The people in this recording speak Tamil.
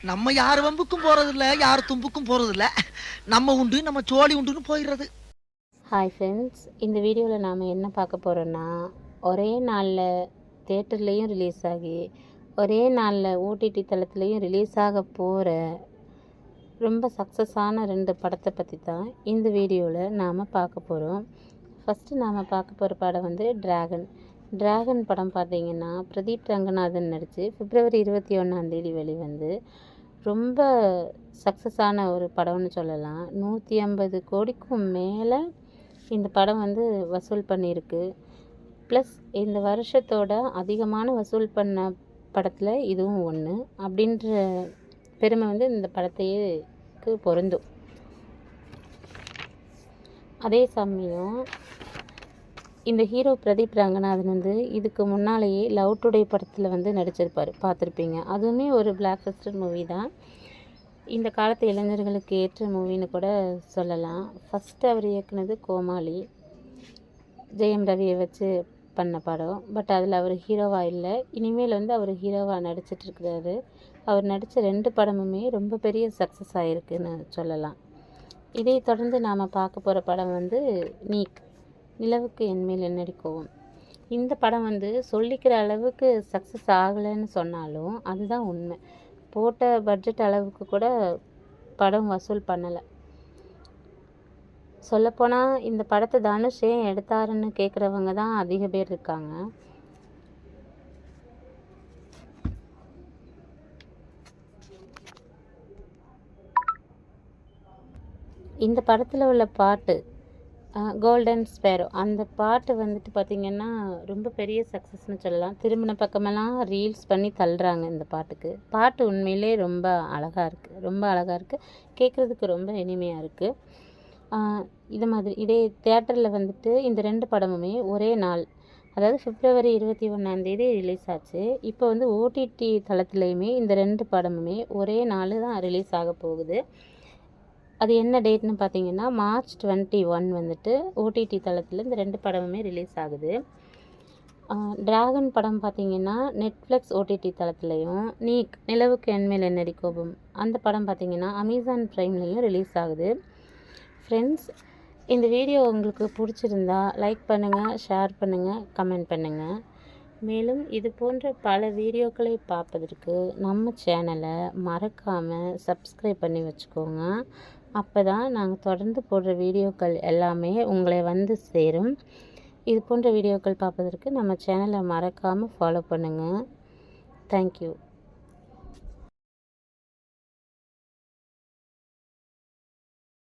நம்ம யார் வம்புக்கும் போறது இல்ல யார் தும்புக்கும் போறது இல்ல நம்ம உண்டு நம்ம சோழி உண்டுன்னு போயிடுறது. ஹாய் ஃப்ரெண்ட்ஸ் இந்த வீடியோவில் நாம் என்ன பார்க்க போகிறோன்னா ஒரே நாளில் தேட்டர்லேயும் ரிலீஸ் ஆகி ஒரே நாளில் ஓடிடி தளத்துலேயும் ரிலீஸ் ஆக போகிற ரொம்ப சக்ஸஸான ரெண்டு படத்தை பற்றி தான் இந்த வீடியோவில் நாம் பார்க்க போகிறோம் ஃபஸ்ட்டு நாம் பார்க்க போகிற படம் வந்து டிராகன் டிராகன் படம் பார்த்தீங்கன்னா பிரதீப் ரங்கநாதன் நடித்து பிப்ரவரி இருபத்தி ஒன்றாந்தேதி வெளிவந்து ரொம்ப சக்ஸஸான ஒரு படம்னு சொல்லலாம். நூற்றி ஐம்பது கோடிக்கும் மேலே இந்த படம் வந்து வசூல் பண்ணியிருக்கு. ப்ளஸ் இந்த வருஷத்தோட அதிகமான வசூல் பண்ண படத்தில் இதுவும் ஒன்று அப்படின்ற பெருமை வந்து இந்த படத்தையேக்கு பொருந்தும். அதே சமயம் இந்த ஹீரோ பிரதீப் ரங்கநாதன் வந்து இதுக்கு முன்னாலேயே லவ் டுடே படத்தில் வந்து நடிச்சிருப்பார். பார்த்துருப்பீங்க. அதுவுமே ஒரு பிளாக் ஃபஸ்டர் மூவி தான். இந்த காலத்து இளைஞர்களுக்கு ஏற்ற மூவின்னு கூட சொல்லலாம். ஃபஸ்ட்டு அவர் இயக்குனது கோமாளி. ஜெயம் ரவியை வச்சு பண்ண படம். பட் அதில் அவர் ஹீரோவாக இல்லை. இனிமேல் வந்து அவர் ஹீரோவாக நடிச்சிட்ருக்கிறாரு அவர் நடித்த ரெண்டு படமுமே ரொம்ப பெரிய சக்ஸஸ் ஆகிருக்குன்னு சொல்லலாம். இதை தொடர்ந்து நாம் பார்க்க போகிற படம் வந்து நீக் நிலவுக்கு என்மேல் என்னடி கோவம் இந்த படம் வந்து சொல்லிக்கிற அளவுக்கு சக்ஸஸ் ஆகலைன்னு சொன்னாலும் அதுதான் உண்மை. போட்ட பட்ஜெட் அளவுக்கு கூட படம் வசூல் பண்ணலை. சொல்லப்போனால் இந்த படத்தை தனுஷ் ஏன் எடுத்தாருன்னு கேட்குறவங்க தான் அதிக பேர் இருக்காங்க. இந்த படத்தில் உள்ள பாட்டு கோல்டன் ஸ்பேரோ அந்த பாட்டு வந்துட்டு பார்த்திங்கன்னா ரொம்ப பெரிய சக்ஸஸ்னு சொல்லலாம். திரும்பின பக்கமெல்லாம் ரீல்ஸ் பண்ணி தள்ளுறாங்க இந்த பாட்டுக்கு. பாட்டு உண்மையிலே ரொம்ப அழகாக இருக்குது ரொம்ப அழகாக இருக்குது கேட்குறதுக்கு ரொம்ப இனிமையாக இருக்குது இது மாதிரி இதே தேட்டரில் வந்துட்டு இந்த ரெண்டு படமுமே ஒரே நாள். அதாவது பிப்ரவரி இருபத்தி ஒன்றாந்தேதி ரிலீஸ் ஆச்சு. இப்போ வந்து ஓடிடி தளத்துலேயுமே இந்த ரெண்டு படமுமே ஒரே நாள் தான் ரிலீஸ் ஆக போகுது. அது என்ன டேட்னு பார்த்தீங்கன்னா மார்ச் டுவெண்ட்டி ஒன் வந்துட்டு ஓடிடி தளத்தில் இந்த ரெண்டு படமுமே ரிலீஸ் ஆகுது. டிராகன் படம் பார்த்தீங்கன்னா நெட்ஃப்ளிக்ஸ் ஓடிடி தளத்துலையும் நீக் நிலவுக்கு என்மேல் என்னடி கோபம் அந்த படம் பார்த்தீங்கன்னா அமேசான் ப்ரைம்லேயும் ரிலீஸ் ஆகுது. ஃப்ரெண்ட்ஸ் இந்த வீடியோ உங்களுக்கு பிடிச்சிருந்தா லைக் பண்ணுங்கள் ஷேர் பண்ணுங்கள் கமெண்ட் பண்ணுங்கள் மேலும் இது போன்ற பல வீடியோக்களை பார்ப்பதற்கு நம்ம சேனலை மறக்காமல் சப்ஸ்கிரைப் பண்ணி வச்சுக்கோங்க. அப்போ தான் நாங்கள் தொடர்ந்து போடுற வீடியோக்கள் எல்லாமே உங்களை வந்து சேரும். இது போன்ற வீடியோக்கள் பார்ப்பதற்கு நம்ம சேனலை மறக்காமல் ஃபாலோ பண்ணுங்கள் தேங்க்யூ